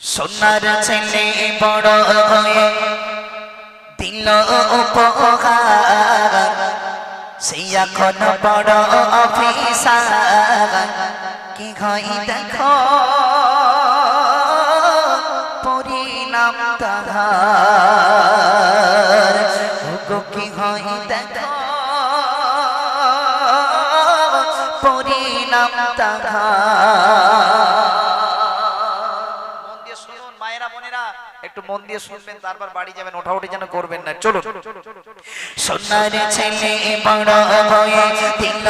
সোনার ছেলে বড় হয়ে দিল উপহার সেই এখন বড় অফিসার। কি হয় দেখো, পরিণাম তাহার। কি হয় দেখো, পরিণাম তাহার। একটু মন দিয়ে শুনবেন তারপর বাড়ি যাবেন ওঠাউঠি যেন করবেন না। চলুন। সোনার ছেলে বড় হয়ে দিল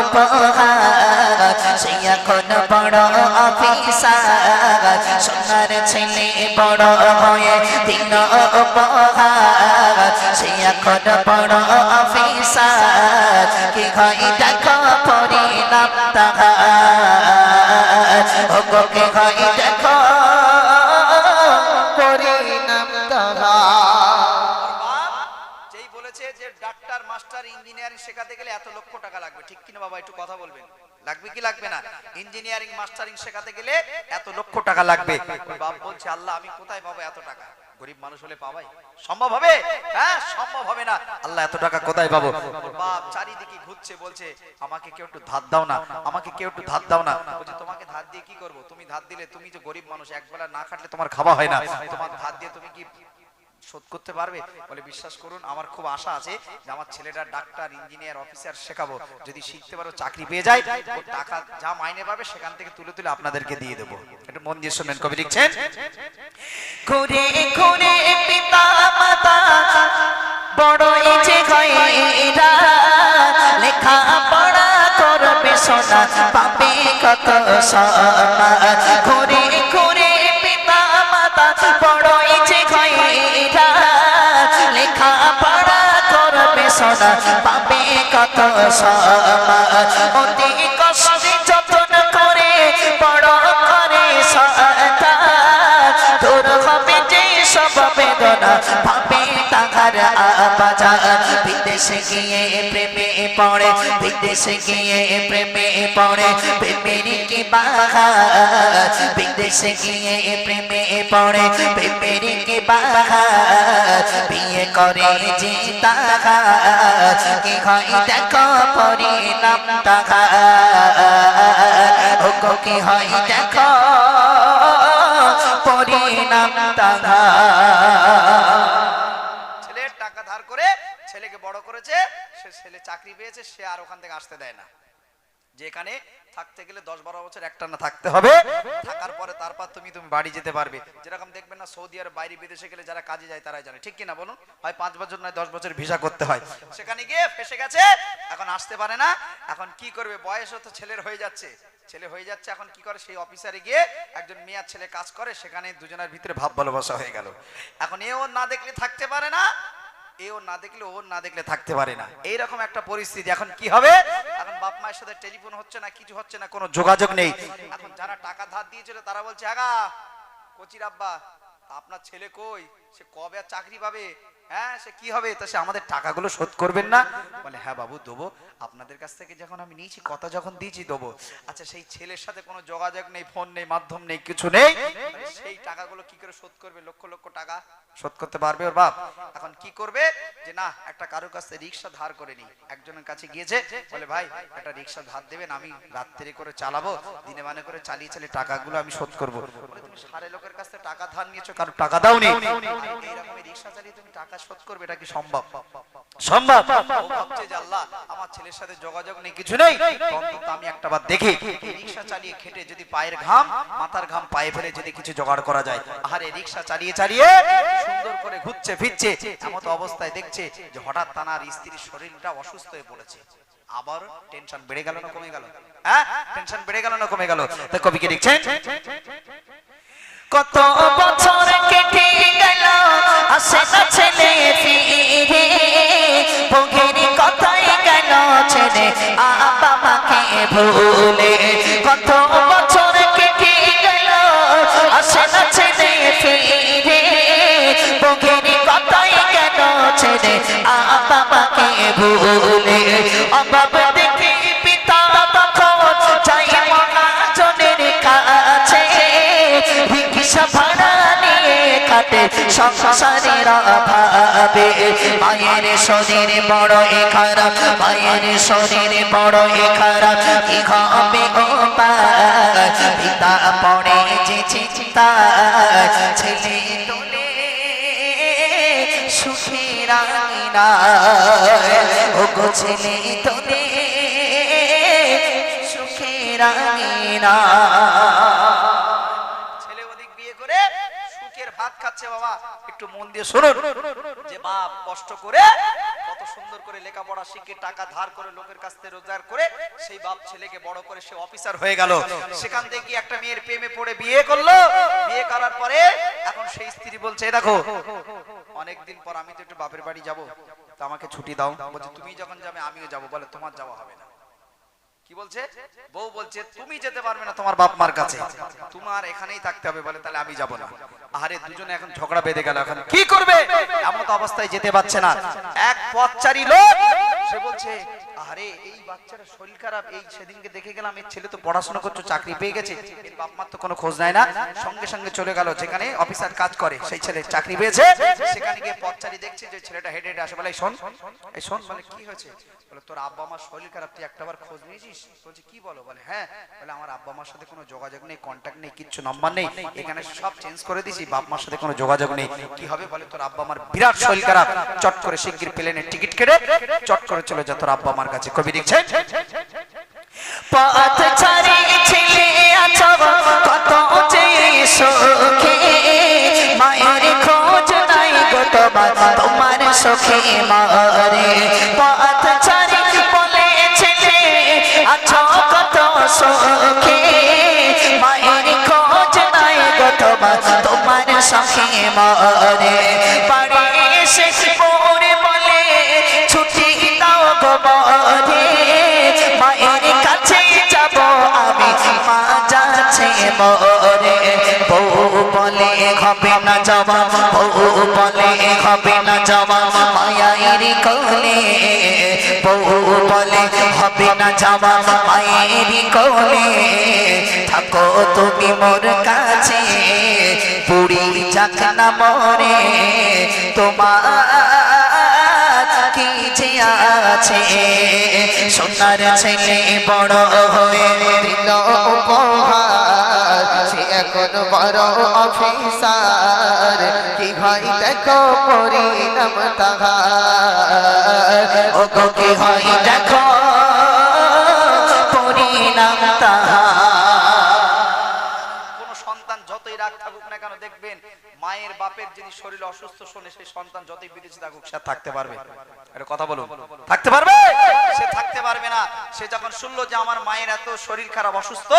উপহার সে এখন বড় অফিসার। সোনার ছেলে বড় হয়ে দিল উপহার সে এখন বড় অফিসার। কি হয় দেখো পরিণাম তাহার। ওগো কি হয় ডাক্তার মাস্টার ইঞ্জিনিয়ারিং শেখাতে গেলে এত লক্ষ টাকা লাগবে। ঠিক কিনা বাবা, একটু কথা বলবেন? লাগবে কি লাগবে না? ইঞ্জিনিয়ারিং, মাস্টারিং শেখাতে গেলে এত লক্ষ টাকা লাগবে। বাপ বলছে, আল্লাহ, আমি কোথায় পাবো এত টাকা? গরিব মানুষ হলে পাবাই? সম্ভব হবে? হ্যাঁ সম্ভব হবে না। আল্লাহ, এত টাকা কোথায় পাবো? বাপ চারিদিকে ঘুরছে, বলছে, আমাকে কেউ একটু ধার দাও না, আমাকে কেউ একটু ধার দাও না। বলছে, তোমাকে ধার দিয়ে কি করব? তুমি ধার দিলে, তুমি যে গরিব মানুষ, একবেলা না খাটলে তোমার খাওয়া হয় না। তোমার ধার দিয়ে তুমি কি শোধ করতে পারবে? বলে বিশ্বাস করুন, আমার খুব আশা আছে যে আমার ছেলেটা ডাক্তার, ইঞ্জিনিয়ার, অফিসার শেখাবো। যদি শিখতে পারো, চাকরি পেয়ে যায় টাকা যা মাইনে পাবে সেখান থেকে তুলে তুলে আপনাদেরকে দিয়ে দেবো। একটু মন দিয়ে শুনবেন, কবি লিখছেন? লেখা পড়া করবে সোনা, পাবে কত সমাজ ঘুরে ঘুরে সোনা পাবে কত সমাজ অতি কষ্টে যতন করে বড় করে যে সব বেদনা তাহার আবাজা বিদেশে গিয়ে প্রেমে পড়ে, বিদেশে গিয়ে প্রেমে পড়ে, প্রেমের কি বাহার? বিদেশে গিয়ে প্রেমে পড়ে, প্রেমের কি বাহার? বিয়ে করে যে তাহার, কি হয় দেখো পরিণাম তাহার? ওগো, কি হয় দেখো পরিণাম ছেলে ধার করে ছেলেকে বড় করেছে, সে ছেলে চাকরি পেয়েছে, সে আর ওখান থেকে আসতে দেয় না। যেখানে থাকতে গেলে দশ বারো বছর একটা না থাকতে হবে। থাকার পরে তারপর তুমি তুমি বাড়ি যেতে পারবে। যেরকম দেখবেন না, সৌদি আরব বাইরে বিদেশে গেলে যারা কাজে যায় তারাই জানে। ঠিক কিনা বলুন? হয় পাঁচ বছর নয়, দশ বছর ভিসা করতে হয়। সেখানে গিয়ে ফেসে গেছে, এখন আসতে পারে না। এখন কি করবে? বয়সও তো ছেলের হয়ে যাচ্ছে। ছেলে হয়ে যাচ্ছে, এখন কি করে? সেই অফিসারে গিয়ে একজন মেয়ার ছেলে কাজ করে, সেখানে দুজনের ভিতরে ভাব ভালোবাসা হয়ে গেল। এখন এও না দেখলে থাকতে পারে না এও না দেখলে ও না দেখলে থাকতে পারে না। এইরকম একটা পরিস্থিতি। এখন কি হবে? এখন বাপ মায়ের সাথে টেলিফোন হচ্ছে না, কিছু হচ্ছে না, কোনো যোগাযোগ নেই। এখন যারা টাকা ধার দিয়েছিল তারা বলছে, আগা, কচির আব্বা আপনার ছেলে কই? সে কবে আর চাকরি পাবে? হ্যাঁ সে কি হবে? তা সে আমাদের টাকাগুলো শোধ করবেন না? বলে হ্যাঁ বাবু, দেবো। আপনাদের কাছ থেকে যখন আমি নিয়েছি, কথা যখন দিয়েছি, দেবো। আচ্ছা সেই ছেলের সাথে কোনো যোগাযোগ নেই, ফোন নেই, মাধ্যম নেই, কিছু নেই? সেই টাকাগুলো কি করে শোধ করবে? লক্ষ লক্ষ টাকা শোধ করতে পারবে ওর বাপ? এখন কি করবে? যে, না, একটা কারোর কাছে রিক্সা ধার করে নি। একজনের কাছে গিয়েছে, বলে, ভাই, একটা রিক্সা ধার দেবেন, আমি রাত্রে করে চালাবো, দিনে মানে করে চালিয়ে চালিয়ে টাকাগুলো আমি শোধ করব। তুমি সারে লোকের কাছ টাকা ধার নিয়েছো, কারও টাকা দাওনি? এইরকম রিক্সা চালিয়ে তুমি টাকা শোধ করবে এটা কি সম্ভব? সম্ভব। ভাবছে যে আল্লাহ আমার ছেলের সাথে যোগাযোগ নেই কিছু নেই। অন্তত আমি একটা বার দেখি রিক্সা চালিয়ে খেটে যদি পায়ের ঘাম মাথার ঘাম পায়ে ফেলে যদি কিছু জোগাড় করা যায় আহারে রিক্সা চালিয়ে চালিয়ে সুন্দর করে ঘুরছে ফিরছে এমন অবস্থায় দেখছে যে হঠাৎ তানার স্ত্রীর শরীরটা অসুস্থ হয়ে পড়েছে। আবার টেনশন বেড়ে গেল না কমে গেল? হ্যাঁ টেনশন বেড়ে গেল না কমে গেল? তা কবিকে দেখছেন কত ভুলে কত বছর কেটে গেল, আসে ছেড়ে ফিরে। ভোগের কথাই কেন ছেড়ে আ, বাবাকে ভুলে অভাব দেখে কাটে সংসারের অভাবে। মায়ের শরীর বড় এ খারাপ, মায়ের শরীর বড় এ খারাপ। কি হবে ও পিতা পড়ে যে চিন্তা, ছেলে সুখের ও সুখের খাচ্ছে বাবা। একটু মন দিয়ে শুনুন। যে বাপ কষ্ট করে কত সুন্দর করে লেখাপড়া শিখে টাকা ধার করে লোকের কাছ থেকে রোজগার করে সেই বাপ ছেলেকে বড় করে সে অফিসার হয়ে গেল। সেখান থেকে গিয়ে একটা মেয়ের প্রেমে পড়ে বিয়ে করল। বিয়ে করার পরে এখন সেই স্ত্রী বলছে দেখো, অনেকদিন পর আমি তো একটু বাপের বাড়ি যাব। তো আমাকে ছুটি দাও। বলছে, তুমি যখন যাবে আমিও যাব। বলে, তোমার যাওয়া হবে না। কি বলছে? বউ বলছে, তুমি যেতে পারবে না তোমার বাপ মার কাছে। তোমার এখানেই থাকতে হবে বলে তাহলে আমি যাব না। আরে দুজনে এখন ঝগড়া বেঁধে গেল এখন। কি করবে? এমন তো অবস্থায় যেতে পারছে না। এক পথচারী লোক সে বলছে আরে এই বাচ্চার শরীর খারাপ, এই সেদিনকে দেখে গেলাম এই ছেলে তো পড়াশোনা করছে, চাকরি পেয়ে গেছে, এর বাপ মার তো কোনো খোঁজ নেয় না। সঙ্গে সঙ্গে চলে গেল, যেখানে অফিসার কাজ করে, সেই ছেলে চাকরি পেয়েছে, সেখানে গিয়ে পথচারী দেখছে যে ছেলেটা হেঁটে হেঁটে আসে, বলে, "এই শোন এই শোন, বলে, কি হয়েছে? বলে, তোর আব্বা আমার শরীর খারাপ, তুই একটাবার খোঁজ নিয়েছিস? বলছে, কি বলো? বলে হ্যাঁ। বলে, আমার আব্বা মার সাথে কোনো যোগাযোগ নেই কন্ট্যাক্ট নেই, কিচ্ছু নাম্বার নেই, এখানে সব চেঞ্জ করে দিয়েছি, বাপ মার সাথে কোনো যোগাযোগ নেই। কি হবে? বলে, তোর আব্বা আমার বিরাট শরীর খারাপ। চট করে শিগগির প্লেনের টিকিট কেটে, চট করে চলে যা, তোর আব্বা মার কাছে কবি লিখছেন। তোমার সুখে মারে। পথ আছো, কত মায়ের খোঁজ নাই তোমার মারে। বাড়ি এসে মরে বলে হবে না যাওয়া, বউ বলে হবে না যাওয়া, মায়ের কোলে বউ বলে হবে না যাওয়া, মায়ের কোলে থাকো তুমি মোর কাছে পুরি যাক না মরে তোমার কি আছে? সোনার ছেলে বড় হয়ে দিল উপহার। এখন বড় অফিসার। কি হয় দেখো পরিণাম তাহার। ও কি হয় দেখো যতই থাকুক না কেন, দেখবেন মায়ের বাপের যদি শরীর অসুস্থ শোনে সেই সন্তান যতই বিদেশে থাকুক, সে থাকতে পারবে। একটা কথা বলুন। থাকতে পারবে? সে থাকতে পারবে না। সে যখন শুনলো যে আমার মায়ের এত শরীর খারাপ, অসুস্থ,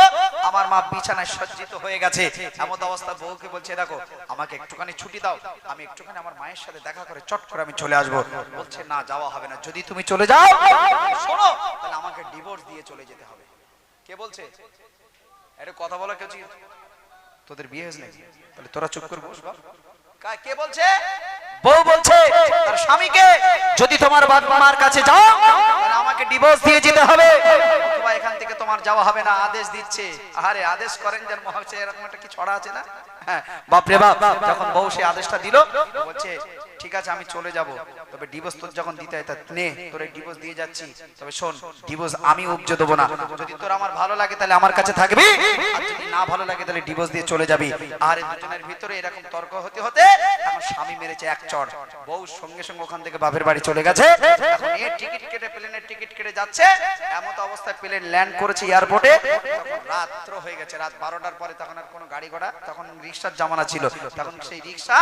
আমার মা বিছানায় সজ্জিত হয়ে গেছে। এমন অবস্থা বউকে বলছে, দেখো, আমাকে একটুখানি ছুটি দাও। আমি একটুখানি আমার মায়ের সাথে দেখা করে চট করে আমি চলে আসব। বলছে, না, যাওয়া হবে না। যদি তুমি চলে যাও, শোনো, তাহলে আমাকে ডিভোর্স দিয়ে চলে যেতে হবে। কে বলছে? এটা কথা বলা, কেউ তোদের বিয়ে হয়েছে নাকি? তাহলে তোরা চুপ করে বস কা- বলছে? বউ বলছে তার স্বামীকে যদি তোমার বাবা মার কাছে যাও তাহলে আমাকে ডিভোর্স দিয়ে যেতে হবে। অথবা এখান থেকে তোমার যাওয়া হবে না আদেশ দিচ্ছে। আরে আদেশ করেন যেন মহাশয় এরকম একটা কি ছড়া আছে না? হ্যাঁ বাপরে বাপ যখন বউ সে আদেশটা দিল বলছে ঠিক আছে, আমি চলে যাব। তবে ডিভোর্স তোর যখন দিতে হয়, তা নে, তোর ডিভোর্স দিয়ে যাচ্ছি। তবে শোন ডিভোর্স আমি উপজে দেবো না। যদি তোর আমার ভালো লাগে, তাহলে আমার কাছে থাকবি। আর যদি না ভালো লাগে, তাহলে ডিভোর্স দিয়ে চলে যাবি। আর দুজনের ভিতরে এরকম তর্ক হতে হতে এখন স্বামী মেরেছে এক চড় বউ সঙ্গে সঙ্গে ওখান থেকে বাপের বাড়ি চলে গেছে। এখন এ টিকিট কেটে প্লেনের টিকিট কেটে যাচ্ছে। এমন অবস্থায় প্লেন ল্যান্ড করেছে এয়ারপোর্টে রাত্র হয়ে গেছে, রাত বারোটার পরে তখন আর কোনো গাড়ি ঘোড়া, তখন রিক্সার জামানা ছিল। তখন সেই রিক্সা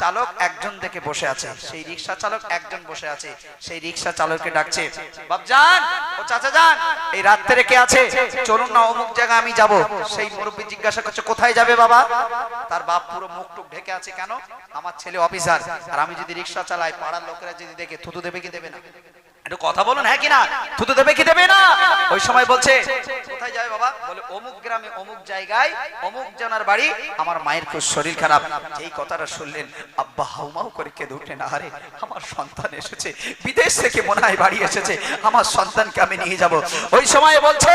চালক একজন থেকে বসে আছে। সেই রিক্সা চালক একজন বসে আছে। সেই রিক্সা চালককে ডাকছে বাবজান ও চাচা যান এই রাত্রে কে আছে? চলুন না, অমুক জায়গায় আমি যাব। সেই মুরব্বী জিজ্ঞাসা করছে, কোথায় যাবে বাবা? তার বাপ পুরো মুখ টুক ঢেকে আছে, কেন? আমার ছেলে অফিসার আর আমি যদি রিক্সা চালাই, পাড়ার লোকেরা যদি দেখে, থুতু দেবে কি দেবে না? একটু কথা বলুন হ্যাঁ কিনা? থুতু দেবে কি দেবে না? ওই সময় বলছে, কোথায় যাবে বাবা? বলে, অমুক গ্রামে, অমুক জায়গায়, অমুক বাড়ি। আমার মায়ের খুব শরীর খারাপ। কথাটা শুনলেন, আব্বা হাউমাউ করে কেঁদে উঠলেন, আরে, আমার সন্তান এসেছে, বিদেশ থেকে মনে হয় বাড়ি এসেছে, আমার সন্তানকে আমি নিয়ে যাব। ওই সময় বলছে,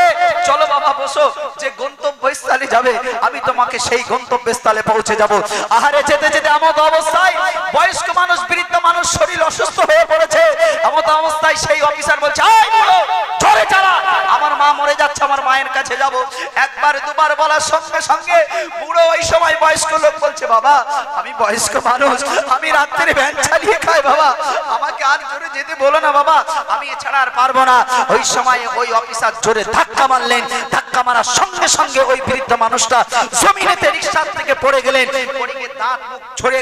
চলো বাবা, বসো, যে গন্তব্যস্থলে যাবে, আমি তোমাকে সেই গন্তব্যস্থলে পৌঁছে যাব। আহারে, যেতে যেতে আমত অবস্থায় বয়স্ক মানুষ মানুষ শরীর অসুস্থ হয়ে পড়েছে আমত অবস্থায় সেই অফিসার বলছে "এই বুড়ো, জোরে চালা। আমার মা মরে যাচ্ছে আমার মায়ের কাছে যাব। একবার দুবার বলার সঙ্গে সঙ্গে বুড়ো ওই সময় বয়স্ক লোক বলছে বাবা আমি বয়স্ক মানুষ আমি রাত্রে ভ্যান চালিয়ে খাই বাবা। আমাকে আর জোরে যেতে বলো না বাবা। আমি এছাড়া আর পারব না। ওই সময় ওই অফিসার জোরে ধাক্কা মারলেন ধাক্কা মারার সঙ্গে সঙ্গে ওই বৃদ্ধ মানুষটা জমিনেতে রিক্সার থেকে পড়ে গেলেন।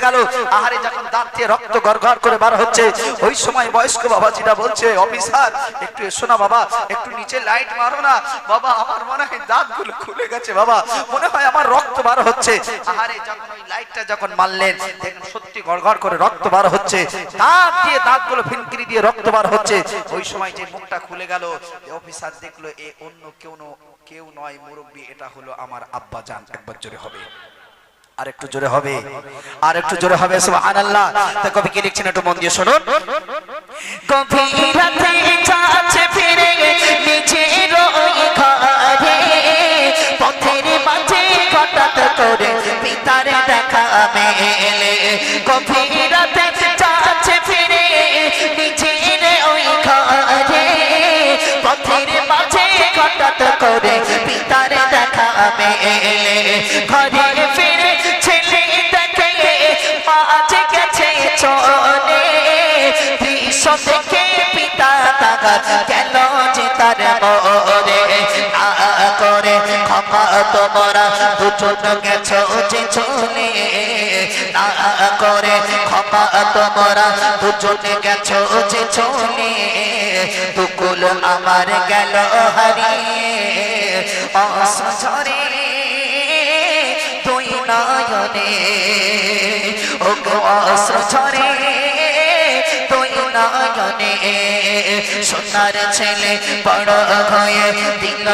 গেল। আহারে যখন দাঁত দিয়ে রক্ত করে বার হচ্ছে, ওই সময় বয়স্ক বাবাজিটা বলছে, অফিসার, একটু এসো না বাবা, একটু নিচে লাইট মারো না। বাবা, আমার মনে হয় দাঁতগুলো খুলে গেছে বাবা, মনে হয় আমার রক্ত বার হচ্ছে। আহারে যখন ওই লাইটটা যখন মারলেন দেখেন সত্যি গড়গড় করে রক্ত বার হচ্ছে। দাঁত দিয়ে দাঁতগুলো ফিনকিরি দিয়ে রক্ত বার হচ্ছে। ওই সময় যে মুখটা খুলে গেল, অফিসার দেখল, এ অন্য কেউ কেউ নয় মুরব্বী, এটা হলো আমার আব্বা জান একবার জোরে হবে। আর একটু জোরে হবে। আর একটু জোরে হবে, সুবহানাল্লাহ। তা কবি কি লিখছেন একটু মন দিয়ে শুনুন? গভীর রাতে চাচে ফিরে মেলে ঘরে ফিরে ছেলে দেখে মাঝে গেছে চলে। দৃশ্য দেখে পিতা তাগার গেল যে তার মরে করে ক্ষমা তোমরা দুজন গেছো যে চলে। না করে ক্ষমা তোমরা দুজন গেছো যে চলে। দুকুল আমার গেল হারিয়ে। অসরে তুই নয়নে, ও গো অসরে তুই নয়নে, সোনার ছেলে বড় হয়ে দিল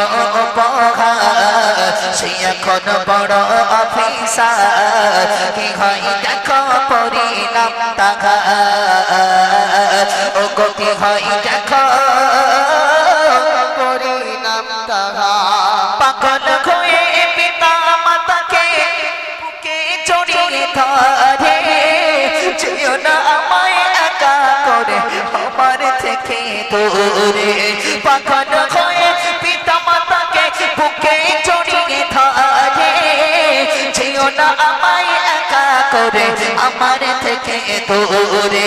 উপহার, সে এখন বড় অফিসার, কি হয় দেখো পরিণাম তাহার, ও গো কি হয় দেখো পাগল হয়ে পিতা মাতাকে বুকে জড়িয়ে ধরে? যেও না আমায় একা করে, আমার থেকে দূরে। পাগল হয়ে পিতা মাতাকে বুকে জড়িয়ে ধরে? যেও না আমায় একা করে, আমার থেকে দূরে।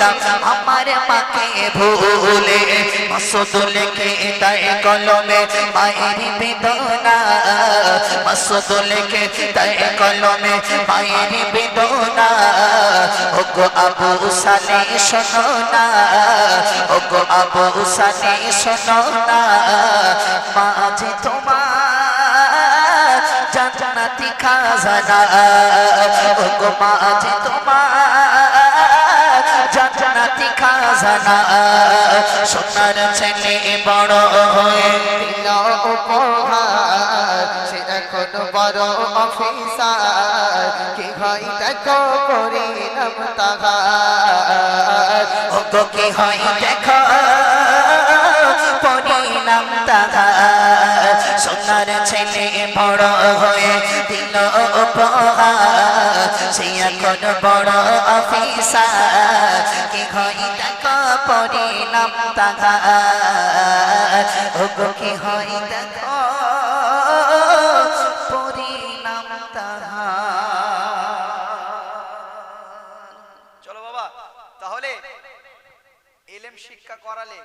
ছিলাম আমার মাকে ভুলে মাসুদ লেখে তাই কলমে মায়ের বেদনা। মাসুদ লেখে তাই কলমে মায়ের বেদনা। ওগো আবু সালে শোনো না, ওগো আবু সালে শোনো না। মাঝে তোমার জান্নাতি খাজানা। ওগো মাঝে তোমার জান্নাতি খাজানা সোনার ছেলে বড় হয়ে দিল সে এখন বড় অফিসার। কি হয় দেখো পরিণাম কি হয় দেখো পরিণাম তাহার সোনার ছেলে বড় হয়ে দিল উপহার। সে এখন বড় অফিসার? কি হয় দেখো পরিণাম ওগো, কি তাহার? চলো বাবা, তাহলে এলেম শিক্ষা করালে